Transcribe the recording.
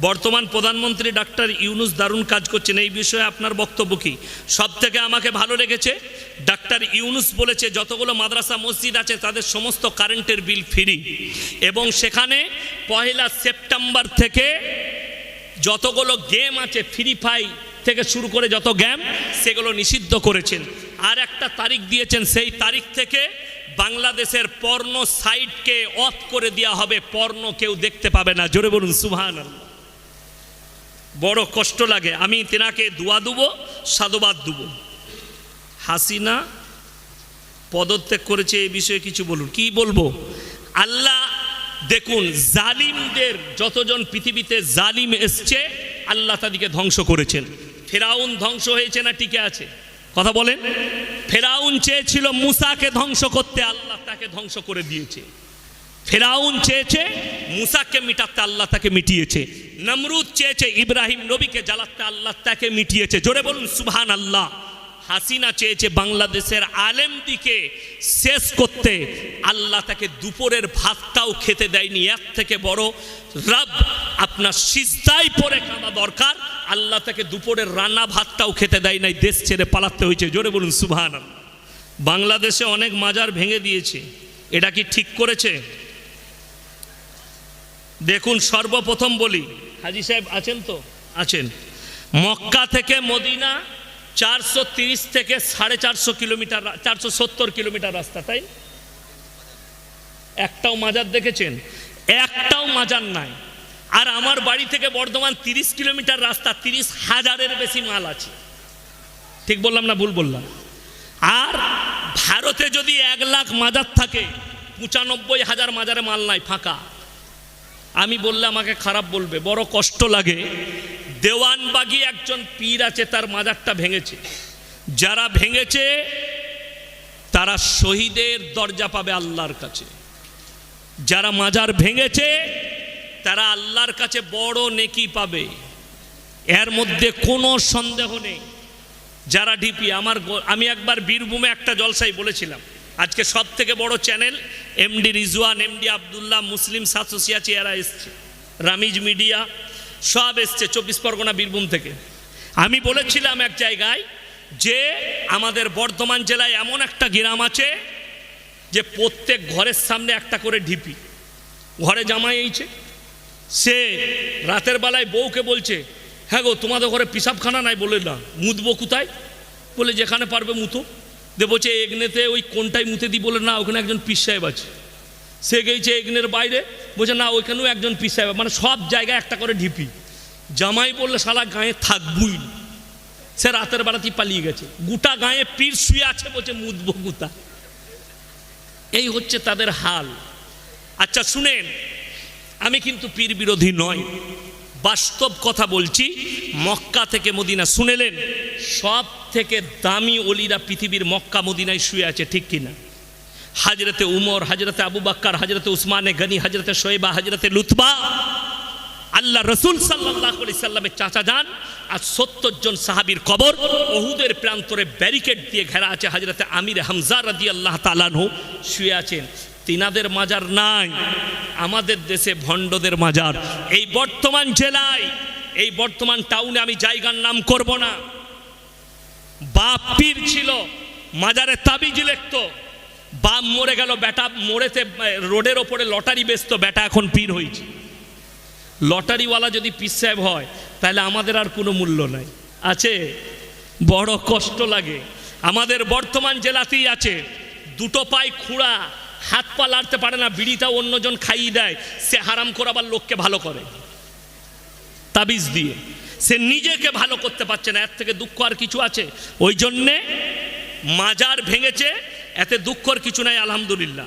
বর্তমান প্রধানমন্ত্রী ডাক্তার ইউনুস দারুণ কাজ করছেন। এই বিষয়ে আপনার বক্তব্য কি? সব থেকে আমাকে ভালো লেগেছে, ডাক্তার ইউনুস বলেছে, যতগুলো মাদ্রাসা, মসজিদ আছে, তাদের সমস্ত কারেন্টের বিল ফ্রি। এবং সেখানে পহেলা সেপ্টেম্বর থেকে যতগুলো গেম আছে, ফ্রি ফাই থেকে শুরু করে যত গেম, সেগুলো নিষিদ্ধ করেছেন। আর একটা তারিখ দিয়েছেন, সেই তারিখ থেকে বাংলাদেশের পর্ণ সাইটকে অফ করে দেওয়া হবে। পর্ণ কেউ দেখতে পাবে না। জোরে বলুন সুভান বড় কষ্ট লাগে। আমি তেনাকে দোয়া দেবো, সাধুবাদ দেবো। হাসিনা পদত্যাগ করেছে এই বিষয়ে কিছু বলুন। কি বলব? আল্লাহ দেখুন, জালিমদের যতজন পৃথিবীতে জালিম এসছে, আল্লাহ তাদেরকে ধ্বংস করেছেন। ফেরাউন ধ্বংস হয়েছে না টিকে আছে? কথা বলেন। ফেরাউন চেয়েছিল মুসাকে ধ্বংস করতে, আল্লাহ তাকে ধ্বংস করে দিয়েছে। ফেরাউন চেয়েছে, মুসাকে মিটাতে আল্লাহ তাকে মিটিয়েছে, নমরুদ চেয়েছে, ইব্রাহিম নবীকে জ্বালাতে আল্লাহ তাকে মিটিয়েছে। জোরে বলুন সুবহান আল্লাহ হাসিনা চেয়েছে বাংলাদেশের আলেম দিকে শেষ করতে। আল্লাহ তাকে দুপুরের ভাতটাও খেতে দেয়নি এর থেকে বড় রব আপনার সিজদাই পরে খাওয়া দরকার। আল্লাহ তাকে দুপুরের রান্না ভাতটাও খেতে দেয় নাই, দেশ ছেড়ে পালাতে হয়েছে। জোরে বলুন সুবহান বাংলাদেশে অনেক মাজার ভেঙে দিয়েছে। এটা কি ঠিক করেছে? দেখুন সর্বপ্রথম বলি। হাজি সাহেব আছেন তো? আছেন। মক্কা থেকে মদিনা চারশো তিরিশ থেকে সাড়ে চারশো কিলোমিটার চারশো সত্তর কিলোমিটার রাস্তা তাই একটাও মাজার দেখেছেন? একটাও মাজার নাই। আর আমার বাড়ি থেকে বর্ধমান তিরিশ কিলোমিটার রাস্তা তিরিশ হাজারের বেশি মাল আছে। ঠিক বললাম না ভুল বললাম? আর ভারতে যদি এক লাখ মাজার থাকে পঁচানব্বই হাজার মাজারে মাল নাই ফাঁকা। আমি বললে আমাকে খারাপ বলবে, বড় কষ্ট লাগে। দেওয়ানবাগি একজন পীর আছে, তার মাজারটা ভেঙেছে। যারা ভেঙেছে, তারা শহীদের দরজা পাবে আল্লাহর কাছে। যারা মাজার ভেঙেছে, তারা আল্লাহর কাছে বড় নেকি পাবে। এর মধ্যে কোনো সন্দেহ নেই। যারা ডিপি, আমার আমি একবার বীরভূমে একটা জলসাই বলেছিলাম, আজকে সব থেকে বড় channel MD Rizwan MD Abdullah Muslim সাতসিয়াচি এরা এসছে। রামিজ মিডিয়া সব এসছে চব্বিশ পরগনা বীরভূম থেকে। আমি বলেছিলাম এক জায়গায় যে আমাদের বর্ধমান জেলায় এমন একটা গ্রাম আছে যে প্রত্যেক ঘরের সামনে একটা করে ঢিপি। ঘরে জামাই এইছে। সে রাতের বেলায় বউকে বলছে হ্যাঁ গো, তোমাদের ঘরে পিসাবখানা নাই বলে না। মুতবো কোথায়? বলে, যেখানে পারবে মুতো। দে বলছে এগনেতে ওই কোনটাই মুতে দিই বলে, না, ওখানে একজন পিস সাহেব আছে। সে গেছে এগনের বাইরে, বলছে, না, ওইখানেও একজন পিস সাহেব মানে সব জায়গায় একটা করে ঢিপি। জামাই বললে সারা গায়ে থাকবই। সে রাতের বেলাতেই পালিয়ে গেছে। গোটা গায়ে পীর শুয়ে আছে বলছে মুতবো গুতা এই হচ্ছে তাদের হাল। আচ্ছা শুনেন, আমি কিন্তু পীর বিরোধী নয় বাস্তব কথা বলছি, মক্কা থেকে মদিনা। শুনেলেন? সব থেকে দামি অলিরা পৃথিবীর মক্কা মদিনায় শুয়ে আছে, ঠিক কিনা? হাজরতে উমর, হাজরতে আবু বাক্কার, হাজরতে উসমানে গনি, হাজরতে শোয়েবা, হাজরতে লুতবা আল্লাহ রসুল সাল্লাহ সাল্লামের চাচা যান আর সত্তর জন সাহাবির কবর ওহুদের প্রান্তরে ব্যারিকেড দিয়ে ঘেরা আছে। হাজরতে আমির হামজা রাদি আল্লাহ তালানহু শুয়ে আছেন। তিনাদের মাজার নাই, আমাদের দেশে ভণ্ডদের মাজার। এই বর্তমান জেলায়, এই বর্তমান টাউনে আমি জায়গার নাম করব না। বাপ পীর ছিল, মাজারে তাবিজ লিখতো। বাপ মরে গেল, বেটা মরেতে রোডের ওপরে লটারি বেচতো, বেটা এখন পীর হয়েছে। লটারিওয়ালা যদি পীর সাহেব হয়, তাহলে আমাদের আর কোনো মূল্য নাই। আছে? বড় কষ্ট লাগে। আমাদের বর্তমান জেলাতেই আছে। দুটো পায়ে খুঁড়া, হাত পা লাড়তে পারে না, বিড়িটা অন্যজন খাইয়ে দেয়, সে হারাম করাবার লোককে ভালো করে। তাবিজ দিয়ে। সে নিজেকে ভালো করতে পারছে না, এর থেকে দুঃখ আর কিছু আছে? ওই জন্যে মাজার ভেঙেছে, এতে দুঃখর কিছু নাই, আলহামদুলিল্লাহ।